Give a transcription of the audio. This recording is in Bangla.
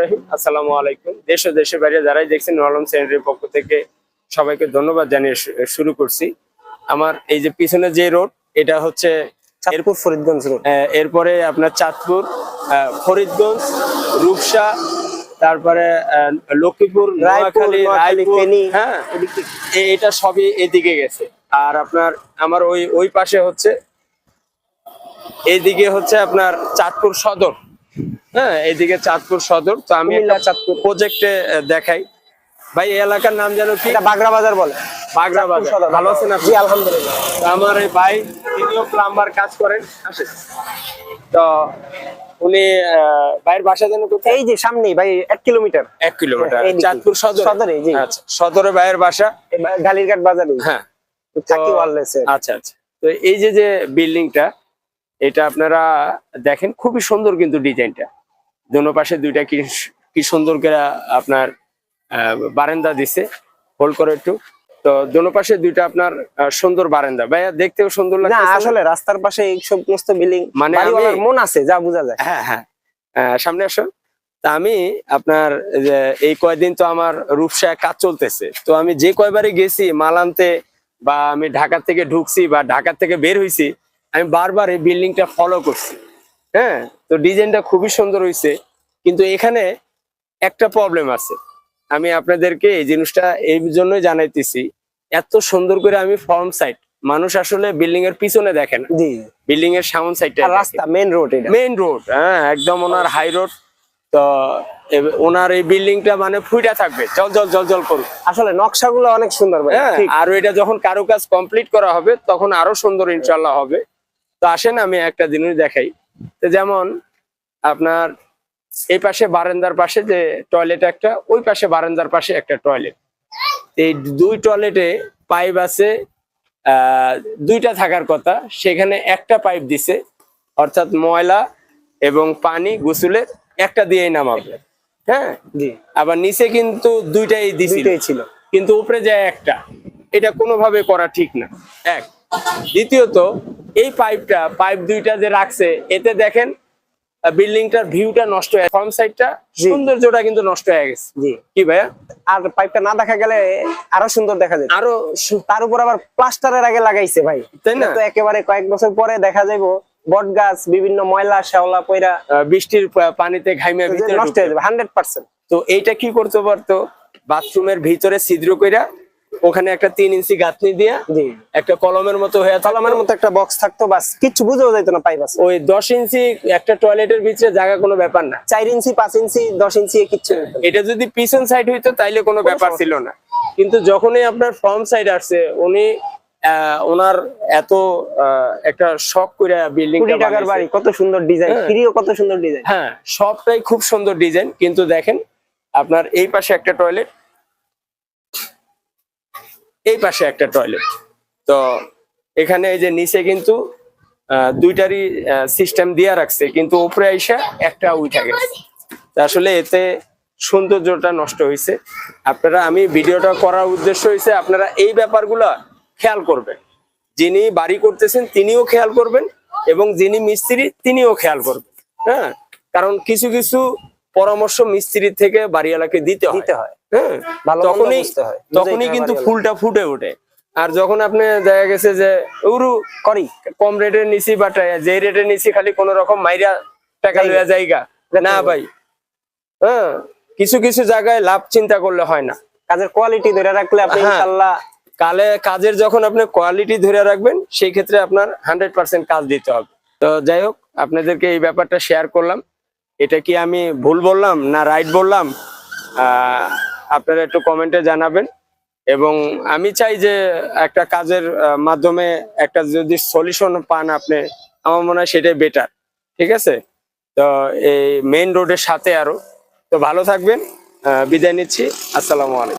রহিম। আসসালামু আলাইকুম। দেশ ও দেশের বাইরে যারাই দেখছেন নলম সেন্টারের পক্ষ থেকে সবাইকে ধন্যবাদ জানিয়ে শুরু করছি। আমার এই যে পিছনে যে রোড এটা হচ্ছে চাঁদপুর ফরিদগঞ্জ রোড। এরপরে আপনার চাঁদপুর ফরিদগঞ্জ রূপসা তারপরে লক্ষ্মীপুর নোয়াখালী রায়পুর হ্যাঁ এটা সবই এদিকে গেছে। আর আপনার আমার ওই ওই পাশে হচ্ছে এইদিকে হচ্ছে আপনার চাঁদপুর সদর। হ্যাঁ এইদিকে চাঁদপুর সদর। তো আমি একটা চাঁদপুর। প্রজেক্টে দেখাই। ভাই এই এলাকার নাম যেন কি? বাগড়া বাজার বলে। বাগড়া বাজার। ভালো আছেন আপনি? আলহামদুলিল্লাহ। তো আমার এই ভাই তিনিও প্লাম্বার কাজ করেন। আসেন। তো উনি ভাইয়ের বাসা যেন কোথায়? এই যে সামনেই ভাই এক কিলোমিটার। এক কিলোমিটার। চাঁদপুর সদর? সদরে, জি। আচ্ছা সদরে ভাইয়ের বাসা? গালিরঘাট বাজারে হ্যাঁ। আচ্ছা আচ্ছা। তো এই যে যে বিল্ডিংটা এটা আপনারা দেখেন খুবই সুন্দর কিন্তু ডিজাইনটা। দোনো পাশে দুইটা কি কি সুন্দর করে আপনার বারান্দা দিছে। হোল্ড করে একটু। তো দোনো পাশে দুইটা আপনার সুন্দর বারান্দা। ভাইয়া দেখতেও সুন্দর না আসলে রাস্তার পাশে এই সমস্ত বিল্ডিং মানে মানে আমি- আছে যা বোঝা যায়। হ্যাঁ হ্যাঁ। সামনে আসো। তা আমি আপনার এই কয়দিন তো আমার রূপসায় কাজ চলতেছে। তো আমি যে কয়বারে গেছি মাল আনতে বা আমি ঢাকা থেকে ঢুকছি বা ঢাকা থেকে বের হইছি আমি বারবার এই বিল্ডিংটা ফলো করছি। হ্যাঁ তো ডিজাইনটা খুবই সুন্দর হয়েছে কিন্তু এখানে একটা প্রবলেম আছে। আমি আপনাদেরকে এই জিনিসটা এই জন্যই জানাইতেছি এত সুন্দর করে আমি ফর্ম সাইড মানুষ আসলে বিল্ডিং এর পিছনে দেখে না। জি। বিল্ডিং এর সামন সাইডটা রাস্তা মেন রোড মেইন রোড হ্যাঁ একদম ওনার হাই রোড তো ওনার এই বিল্ডিংটা মানে ফুইটা থাকবে। জল জল জল জল করুক আসলে নকশাগুলো অনেক সুন্দর হ্যাঁ আর এটা যখন কারও কাজ কমপ্লিট করা হবে তখন আরও সুন্দর ইনশাল্লাহ হবে। তো আসেন আমি একটা জিনিস দেখাই। তো যেমন আপনার এই পাশে বারান্দার পাশে যে টয়লেট একটা ওই পাশে বারান্দার পাশে একটা টয়লেট এই দুই টয়লেটে পাইপ আছে আহ, দুইটা থাকার কথা। সেখানে একটা পাইপ দিছে অর্থাৎ ময়লা এবং পানি গোসলের একটা দিয়েই নামাবে। হ্যাঁ? আবার নিচে কিন্তু দুইটাই দুইটাই ছিল। কিন্তু উপরে যায় একটা এটা কোনোভাবে করা ঠিক না। এক। দ্বিতীয়ত এই পাইপটা পাইপ দুইটা যে রাখছে এতে দেখেন বিল্ডিংটার ভিউটা নষ্ট হয়ে ফর্ম সাইডটা। সৌন্দর্যটা কিন্তু নষ্ট হয়ে গেছে। জি। কি ভাইয়া? আর পাইপটা না দেখা গেলে আরও সুন্দর দেখা যায়। আরও তার উপর আবার প্লাস্টারের আগে লাগাইছে ভাই। তাই না? তো একেবারে কয়েক বছর পরে দেখা যাইবো। বট গাছ বিভিন্ন ময়লা শ্যাওলা পয়রা। বৃষ্টির পানিতে ঘাইমে ভিতরে নষ্ট হয়ে যাবে হান্ড্রেড পার্সেন্ট তো এইটা কি করতে পারতো? বাথরুমের ভিতরে ছিদ্র কইরা ওখানে একটা তিন ইঞ্চি গাঁথনি দিয়া একটা কলমের মতো হয়ে। কলমের মতো একটা বক্স থাকতো বাস। কিছু বুঝেও যাইতো না আছে। ওই দশ ইঞ্চি একটা টয়লেটের ভিতরে জায়গা কোনো ব্যাপার না। চার ইঞ্চি পাঁচ ইঞ্চি দশ ইঞ্চি কিচ্ছু এটা যদি পিছন সাইড হইতো তাইলে কোনো ব্যাপার ছিল না। কিন্তু যখনই আপনার ফ্রন্ট সাইড আসছে উনি আহ, ওনার এত একটা শখ করে বিল্ডিং টাকার বাড়ি কত সুন্দর ডিজাইন হ্যাঁ। ফ্রিও কত সুন্দর ডিজাইন হ্যাঁ সবটাই খুব সুন্দর ডিজাইন কিন্তু দেখেন আপনার এই পাশে একটা টয়লেট এই পাশে একটা টয়লেট তো এখানে এই যে নিচে কিন্তু দুইটারই সিস্টেম দিয়া রাখছে, কিন্তু উপরে আইসা একটা উঠা গেছে আসলে এতে সৌন্দর্যটা নষ্ট হয়েছে আপনারা, আমি ভিডিওটা করার উদ্দেশ্য হয়েছে আপনারা এই ব্যাপারগুলো খেয়াল করবেন। যিনি বাড়ি করতেছেন, তিনিও খেয়াল করবেন, এবং যিনি মিস্ত্রি, তিনিও খেয়াল করবেন। হ্যাঁ? কারণ কিছু কিছু পরামর্শ মিস্ত্রি থেকে বাড়িওয়ালাকে দিতে দিতে হয়। হ্যাঁ তখনই তখনই কিন্তু ফুলটা ফুটে ওঠে। আর যখন আপনি দেখা গেছে যে উরু করি। কম রেটের নিচি বা যে রেটের নিচি খালি কোন রকম মাইরা টাকা। লইয়া জায়গা। না ভাই। হ্যাঁ কিছু কিছু জায়গায় লাভ চিন্তা করলে হয় না। কাজের কোয়ালিটি ধরে রাখলে আপনি হ্যাঁ। ইনশাল্লাহ কালে কাজের যখন আপনি কোয়ালিটি ধরে রাখবেন সেই ক্ষেত্রে আপনার হান্ড্রেড পার্সেন্ট কাজ দিতে হবে। তো যাই হোক আপনাদেরকে এই ব্যাপারটা শেয়ার করলাম। এটা কি আমি ভুল বললাম না রাইট বললাম? আহ, আপনারা একটু কমেন্টে জানাবেন। এবং আমি চাই যে একটা কাজের মাধ্যমে একটা যদি সলিউশন পান আপনি, আমার মনে হয় সেটাই বেটার ঠিক আছে? তো এই মেইন রোডের সাথে আরও। তো ভালো থাকবেন। বিদায় নিচ্ছি। আসসালামু আলাইকুম।